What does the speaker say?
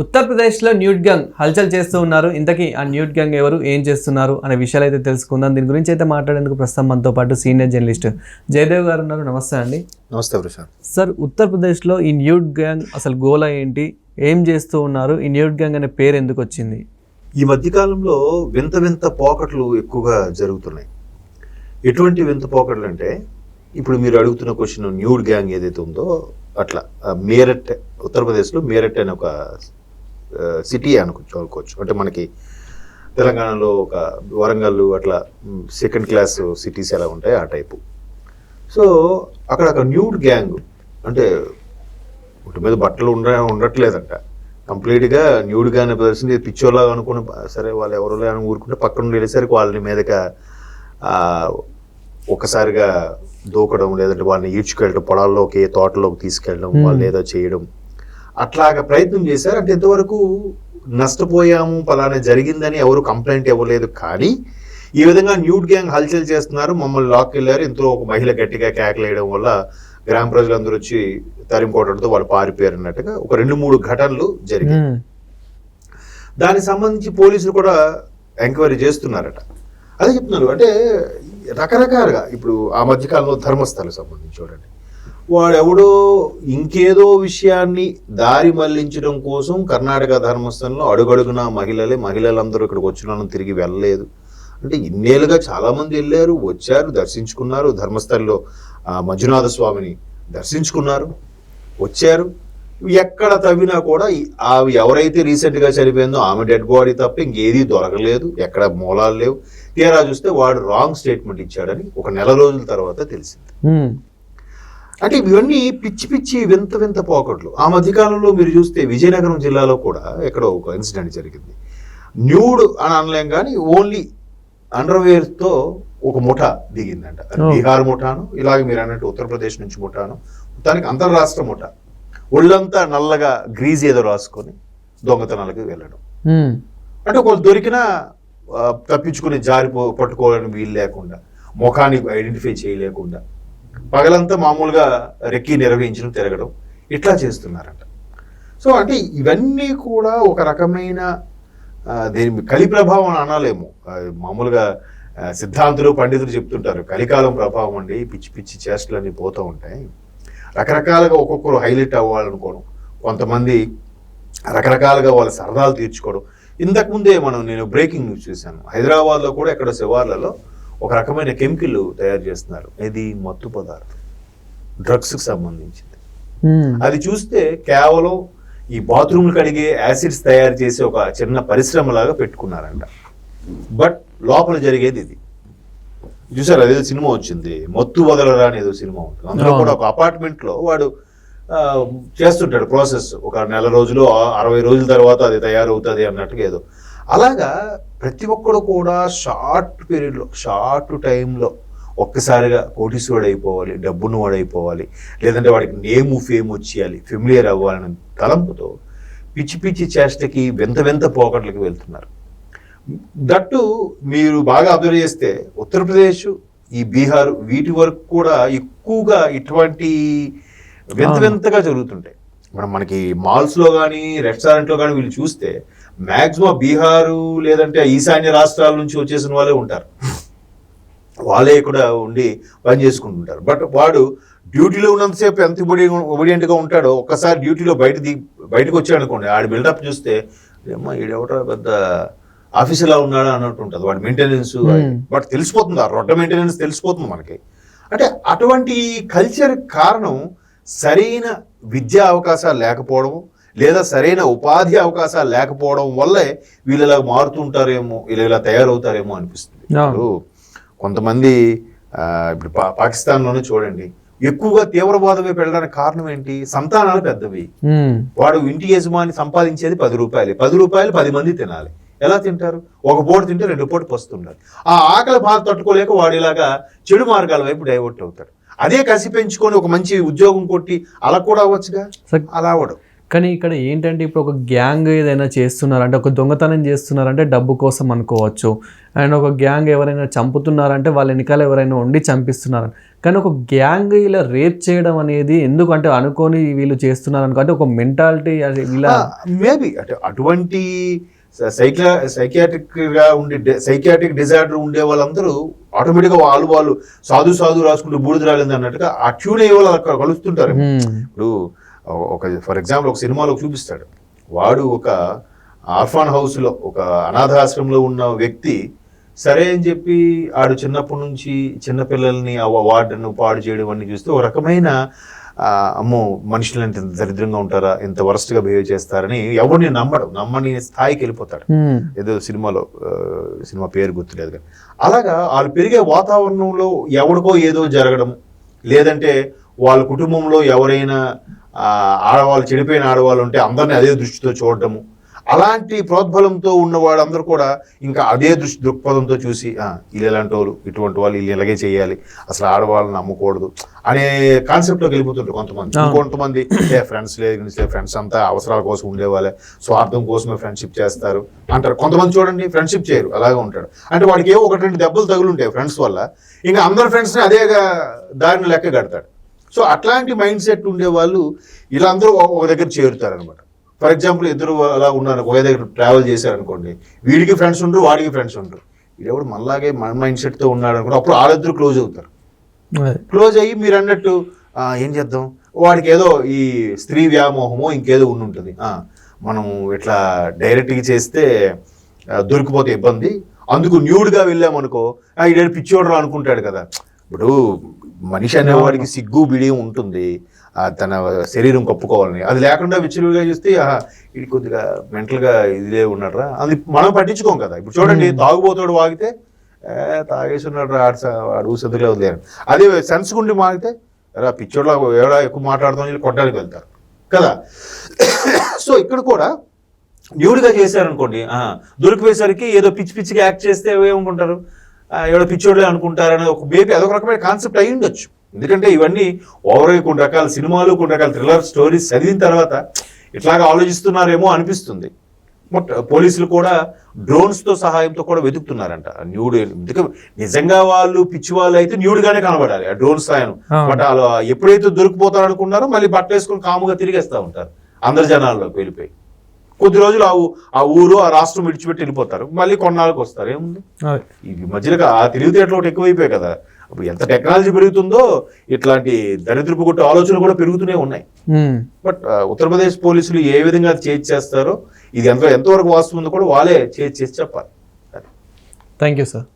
ఉత్తరప్రదేశ్లో న్యూట్ గంగ్ హల్చల్ చేస్తూ ఉన్నారు. ఇంతకీ ఆ న్యూట్ గంగ్ ఎవరు? ఏం చేస్తున్నారు? అనే విషయాలు అయితే తెలుసుకుందాం. దీని గురించి అయితే మాట్లాడేందుకు ప్రస్తుతం మనతో పాటు సీనియర్ జర్నలిస్ట్ జయదేవ్ గారు ఉన్నారు. నమస్తే అండి. నమస్తే ప్రశాంత్ సార్. ఉత్తరప్రదేశ్లో ఈ న్యూట్ గ్యాంగ్ అసలు గోలా ఏంటి? ఏం చేస్తూ ఉన్నారు? ఈ న్యూట్ గ్యాంగ్ అనే పేరు ఎందుకు వచ్చింది? ఈ మధ్యకాలంలో వింత వింత పోకట్లు ఎక్కువగా జరుగుతున్నాయి. ఎటువంటి వింత పోకట్లు అంటే ఇప్పుడు మీరు అడుగుతున్న క్వశ్చన్ న్యూడ్ గ్యాంగ్ ఏదైతే ఉందో అట్లా మేరట్ ఉత్తరప్రదేశ్లో మేరట్ అనే ఒక సిటీ అనుకోవచ్చు అనుకోవచ్చు. అంటే మనకి తెలంగాణలో ఒక వరంగల్ అట్లా సెకండ్ క్లాస్ సిటీస్ ఎలా ఉంటాయి ఆ టైపు. సో అక్కడ ఒక న్యూడ్ గ్యాంగ్ అంటే ఒంటి మీద బట్టలు ఉండ ఉండట్లేదంట. కంప్లీట్గా న్యూడ్గానే ప్రదర్శన పిచ్చోలా అనుకుని సరే వాళ్ళు ఎవరు అని ఊరుకుంటే పక్కన వెళ్ళేసరికి వాళ్ళని మీదగా ఆ, ఒకసారిగా దూకడం లేదంటే వాళ్ళని ఈడ్చుకెళ్ళడం పొలాల్లోకి తోటలోకి తీసుకెళ్ళడం. వాళ్ళు ఏదో చేయడం అట్లాగా ప్రయత్నం చేశారు. అంటే ఇంతవరకు నష్టపోయాము పలానా జరిగిందని ఎవరు కంప్లైంట్ ఇవ్వలేదు. కానీ ఈ విధంగా న్యూడ్ గ్యాంగ్ హల్చల్ చేస్తున్నారు. మమ్మల్ని లాక్ వెళ్ళారు. ఇంట్లో ఒక మహిళ గట్టిగా కేకలేయడం వల్ల గ్రామ ప్రజలందరూ వచ్చి తరిమికోవడంతో వాళ్ళు పారిపోయారు అన్నట్టుగా ఒక రెండు మూడు ఘటనలు జరిగాయి. దానికి సంబంధించి పోలీసులు కూడా ఎంక్వైరీ చేస్తున్నారట. అదే చెప్తున్నారు. అంటే రకరకాలుగా ఇప్పుడు ఆ మధ్యకాలంలో ధర్మస్థలకు సంబంధించి చూడండి. వాడెవడో ఇంకేదో విషయాన్ని దారి మళ్ళించడం కోసం కర్ణాటక ధర్మస్థలంలో అడుగడుగున మహిళలే మహిళలందరూ ఇక్కడికి వచ్చిన తిరిగి వెళ్ళలేదు. అంటే ఇన్నేళ్ళుగా చాలా మంది వెళ్ళారు వచ్చారు దర్శించుకున్నారు. ధర్మస్థలంలో ఆ మంజునాథ స్వామిని దర్శించుకున్నారు వచ్చారు. ఎక్కడ తవ్వినా కూడా అవి ఎవరైతే రీసెంట్గా చనిపోయిందో ఆమె డెడ్ బాడీ తప్ప ఇంకేదీ దొరకలేదు. ఎక్కడ మూలాలు లేవు. తీరా చూస్తే వాడు రాంగ్ స్టేట్మెంట్ ఇచ్చాడని ఒక నెల రోజుల తర్వాత తెలిసింది. అంటే ఇవన్నీ పిచ్చి పిచ్చి వింత వింత పోకట్లు ఆ మధ్యకాలంలో మీరు చూస్తే విజయనగరం జిల్లాలో కూడా ఎక్కడో ఒక ఇన్సిడెంట్ జరిగింది. న్యూడ్ అని అనలేం కానీ ఓన్లీ అండర్వేర్తో ఒక ముఠ దిగిందంట. బీహార్ ముఠాను ఇలాగే మీరు అన్నట్టు ఉత్తరప్రదేశ్ నుంచి ముఠాను. దానికి అంతర్రాష్ట్ర ముఠ. ఒళ్ళంతా నల్లగా గ్రీజ్ ఏదో రాసుకొని దొంగతనాలకు వెళ్ళడం. అంటే ఒకళ్ళు దొరికినా తప్పించుకుని జారిపో పట్టుకోవడానికి వీలు లేకుండా ముఖాన్ని ఐడెంటిఫై చేయలేకుండా పగలంతా మామూలుగా రెక్కి నిర్వహించడం తిరగడం ఇట్లా చేస్తున్నారంట. సో అంటే ఇవన్నీ కూడా ఒక రకమైన దీని కలి ప్రభావం అని అనలేము. మామూలుగా సిద్ధాంతులు పండితులు చెప్తుంటారు కలికాలం ప్రభావం అండి పిచ్చి పిచ్చి చేష్టలన్నీ పోతూ ఉంటాయి. రకరకాలుగా ఒక్కొక్కరు హైలైట్ అవ్వాలనుకోవడం కొంతమంది రకరకాలుగా వాళ్ళ సరదాలు తీర్చుకోవడం. ఇంతకు ముందే మనం నేను బ్రేకింగ్ న్యూస్ చూశాను. హైదరాబాద్లో కూడా ఎక్కడ శివార్లలో ఒక రకమైన కెమికల్ తయారు చేస్తున్నారు. ఇది మత్తు పదార్థం. డ్రగ్స్కి సంబంధించింది. అది చూస్తే కేవలం ఈ బాత్రూమ్లు కడిగే యాసిడ్స్ తయారు చేసే ఒక చిన్న పరిశ్రమలాగా పెట్టుకున్నారంట. బట్ లోపల జరిగేది ఇది. చూసారు? అదేదో సినిమా వచ్చింది. మత్తు వదలరా అని ఏదో సినిమా ఉంటుంది అందులో కూడా ఒక అపార్ట్మెంట్లో వాడు చేస్తుంటాడు ప్రాసెస్ ఒక నెల రోజులు అరవై రోజుల తర్వాత అది తయారవుతుంది అన్నట్టుగా ఏదో. అలాగా ప్రతి ఒక్కడు కూడా షార్ట్ పీరియడ్లో షార్ట్ టైంలో ఒక్కసారిగా కోటీశ్వరుడు అయిపోవాలి డబ్బును వాడైపోవాలి లేదంటే వాడికి నేము ఫేమ్ వచ్చేయాలి ఫెమిలియర్ అవ్వాలని తలంపుతో పిచ్చి పిచ్చి చేష్టకి వింత వింత పోకట్లకి వెళ్తున్నారు. దట్టు మీరు బాగా అబ్జర్వ్ చేస్తే ఉత్తరప్రదేశ్ ఈ బీహార్ వీటి వరకు కూడా ఎక్కువగా ఇటువంటి వింత వింతగా జరుగుతుంటాయి. మనం మనకి మాల్స్లో కానీ రెస్టారెంట్లో కానీ వీళ్ళు చూస్తే మాక్సిమం బీహారు లేదంటే ఈశాన్య రాష్ట్రాల నుంచి వచ్చేసిన వాళ్ళే ఉంటారు. వాళ్ళే కూడా ఉండి పని చేసుకుంటుంటారు. బట్ వాడు డ్యూటీలో ఉన్నంతసేపు ఎంత ఒబిడియంట్గా ఉంటాడో ఒక్కసారి డ్యూటీలో బయట దిగి బయటకు వచ్చాడు అనుకోండి ఆడి బిల్డప్ చూస్తే ఏమో ఈడెవటో పెద్ద ఆఫీసులా ఉన్నాడా? అన్నట్టు ఉంటుంది. వాడి మెయింటెనెన్స్ Hmm. బట్ తెలిసిపోతుంది. ఆ రొట్ట మెయింటెనెన్స్ తెలిసిపోతుంది మనకి. అంటే అటువంటి కల్చర్ కారణం సరైన విద్యా అవకాశాలు లేకపోవడం లేదా సరైన ఉపాధి అవకాశాలు లేకపోవడం వల్లే వీళ్ళు ఇలా మారుతుంటారేమో వీళ్ళు ఇలా తయారవుతారేమో అనిపిస్తుంది. ఇప్పుడు కొంతమంది ఆ, ఇప్పుడు పా పాకిస్తాన్లోనే చూడండి ఎక్కువగా తీవ్రవాదం వైపు వెళ్ళడానికి కారణం ఏంటి? సంతానాలు పెద్దవి. వాడు ఇంటి యజమాని సంపాదించేది పది రూపాయలు. పది రూపాయలు పది మంది తినాలి. ఎలా తింటారు? ఒక పూట తింటే రెండు పూట పస్తుండాలి. ఆ ఆకలి బాధ తట్టుకోలేక వాడు ఇలాగా చెడు మార్గాల వైపు డైవర్ట్ అవుతాడు. అదే కసి పెంచుకొని ఒక మంచి ఉద్యోగం కొట్టి అలా కూడా అవ్వచ్చుగా? అలా అవడు కానీ ఇక్కడ ఏంటంటే ఇప్పుడు ఒక గ్యాంగ్ ఏదైనా చేస్తున్నారంటే ఒక దొంగతనం చేస్తున్నారంటే డబ్బు కోసం అనుకోవచ్చు. అండ్ ఒక గ్యాంగ్ ఎవరైనా చంపుతున్నారంటే వాళ్ళ వెనకాల ఎవరైనా ఉండి చంపిస్తున్నారు కానీ ఒక గ్యాంగ్ ఇలా రేప్ చేయడం అనేది ఎందుకు అంటే అనుకొని వీళ్ళు చేస్తున్నారు అనుకో అంటే ఒక మెంటాలిటీ ఇలా మేబీ అంటే అటువంటి సైక్లా సైకియాట్రిక్గా ఉండే సైకియాట్రిక్ డిజార్డర్ ఉండే వాళ్ళందరూ ఆటోమేటిక్గా వాళ్ళు వాళ్ళు సాధు సాధు రాసుకుంటూ బూడిద రాలేదు అన్నట్టుగా ఆ ట్యూన్ అయ్యే వాళ్ళు అక్కడ కలుస్తుంటారు. ఇప్పుడు ఒక ఫర్ ఎగ్జాంపుల్ ఒక సినిమాలో చూపిస్తాడు వాడు ఒక ఆర్ఫాన్ హౌస్లో ఒక అనాథాశ్రమంలో ఉన్న వ్యక్తి సరే అని చెప్పి ఆడు చిన్నప్పటి నుంచి చిన్నపిల్లల్ని ఆ వార్డును పాడు చేయడం అన్ని చూస్తే ఒక రకమైన అమ్మో మనుషులు ఎంత దరిద్రంగా ఉంటారా ఎంత worst గా బిహేవ్ చేస్తారని ఎవరిని నమ్మడు నమ్మని స్థాయికి వెళ్ళిపోతాడు. ఏదో సినిమాలో సినిమా పేరు గుర్తులేదు కానీ అలాగా వాళ్ళు పెరిగే వాతావరణంలో ఎవరికో ఏదో జరగడం లేదంటే వాళ్ళ కుటుంబంలో ఎవరైనా ఆడవాళ్ళు చెడిపోయిన ఆడవాళ్ళు ఉంటే అందరినీ అదే దృష్టితో చూడడము అలాంటి ప్రోద్బలంతో ఉన్న వాళ్ళందరూ కూడా ఇంకా అదే దృష్టి దృక్పథంతో చూసి "ఆ, వీళ్ళు ఎలాంటి వాళ్ళు ఇటువంటి వాళ్ళు వీళ్ళు ఇలాగే చేయాలి. అసలు ఆడవాళ్ళని నమ్మకూడదు. అనే కాన్సెప్ట్లోకి వెళ్ళిపోతుంటారు కొంతమంది. అవును. ఇంకొంతమంది ఏ ఫ్రెండ్స్ లేదు ఫ్రెండ్స్ అంతా అవసరాల కోసం ఉండేవాళ్ళే. స్వార్థం కోసమే ఫ్రెండ్షిప్ చేస్తారు. అంటారు. కొంతమంది చూడండి ఫ్రెండ్షిప్ చేయరు. అలాగే ఉంటాడు అంటే వాడికి ఏవో ఒకటి రెండు దెబ్బలు తగులుంటాయి ఫ్రెండ్స్ వల్ల. ఇంకా అందరు ఫ్రెండ్స్ని అదేగా దారిని లెక్క కడతాడు. సో అట్లాంటి మైండ్ సెట్ ఉండే వాళ్ళు వీళ్ళందరూ ఒక- ఒక దగ్గర చేరుతారు అనమాట ఫర్ ఎగ్జాంపుల్ ఇద్దరు అలా ఉన్నారు ఒకే దగ్గర ట్రావెల్ చేశారనుకోండి వీడికి ఫ్రెండ్స్ ఉండరు వాడికి ఫ్రెండ్స్ ఉండరు. వీడెవడు మనలాగే మన మైండ్ సెట్తో ఉన్నాడు అనుకుంటే అప్పుడు వాళ్ళిద్దరు క్లోజ్ అవుతారు. క్లోజ్ అయ్యి మీరు అన్నట్టు "ఆ, ఏం చేద్దాం? వాడికి ఏదో ఈ స్త్రీ వ్యామోహమో ఇంకేదో ఉండి ఉంటుంది. "ఆ, మనం ఇట్లా డైరెక్ట్గా చేస్తే దొరికిపోతే ఇబ్బంది. అందుకు న్యూడ్గా వెళ్ళామనుకో "ఆ, ఈడేడు పిచ్చోడరా అనుకుంటాడు కదా. ఇప్పుడు మనిషి అనేవాడికి సిగ్గు బిడియం ఉంటుంది. తన శరీరం కప్పుకోవాలని. అది లేకుండా విచ్చలుగా చూస్తే "ఆహా, ఇది కొద్దిగా మెంటల్గా ఇదిలే ఉన్నాడురా. అది మనం పట్టించుకోం కదా. ఇప్పుడు చూడండి తాగుబోతాడు వాగితే "ఏ, తాగేసి ఉన్నాడు రా ఆడు ఊసెదురుగా వదిలేరు అదే సెన్స్ గుండి మాగితే రా పిచ్చోడ్లా ఎవడా ఎక్కువ మాట్లాడుతాం వీళ్ళు కొట్టడానికి వెళ్తారు. కదా? సో ఇక్కడ కూడా న్యూడ్గా చేశారనుకోండి దొరికిపోయేసరికి ఏదో పిచ్చి పిచ్చిగా యాక్ట్ చేస్తే ఏమనుకుంటారు? ఏదో పిచ్చోడ్లే అనుకుంటారు అనేది ఒక బేబీ అదొక రకమైన కాన్సెప్ట్ అయి ఉండొచ్చు ఎందుకంటే ఇవన్నీ ఓవర్ కొన్ని రకాల సినిమాలు కొన్ని రకాల థ్రిల్లర్ స్టోరీస్ చదివిన తర్వాత ఇట్లాగా ఆలోచిస్తున్నారేమో అనిపిస్తుంది. బట్ పోలీసులు కూడా drones తో సహాయంతో కూడా వెతుకుతున్నారంట. న్యూడ్ ఎందుకంటే నిజంగా వాళ్ళు పిచ్చి వాళ్ళు అయితే న్యూడ్ గానే కనబడాలి. ఆ డ్రోన్ సాయం. బట్ వాళ్ళు ఎప్పుడైతే దొరికిపోతారు అనుకున్నారో మళ్ళీ బట్ట వేసుకొని కాముగా తిరిగేస్తా ఉంటారు. అందరి జనాల్లోకి వెళ్ళిపోయి. కొద్ది రోజులు ఆ ఆ ఊరు ఆ రాష్ట్రం విడిచిపెట్టి వెళ్ళిపోతారు. మళ్ళీ కొన్నాళ్ళకి వస్తారు. ఏముంది. ఈ మధ్యలో ఆ తెలివితేటలు ఒకటి ఎక్కువైపోయాయి కదా. అప్పుడు ఎంత టెక్నాలజీ పెరుగుతుందో ఇట్లాంటి దరిద్రపు కొట్టే ఆలోచనలు కూడా పెరుగుతూనే ఉన్నాయి. బట్ ఉత్తరప్రదేశ్ పోలీసులు ఏ విధంగా చేజ్ చేస్తారో ఇది ఎంత ఎంతవరకు వాస్తవం ఉందో కూడా వాళ్ళే చేజ్ చేసి చెప్పాలి. Thank you sir.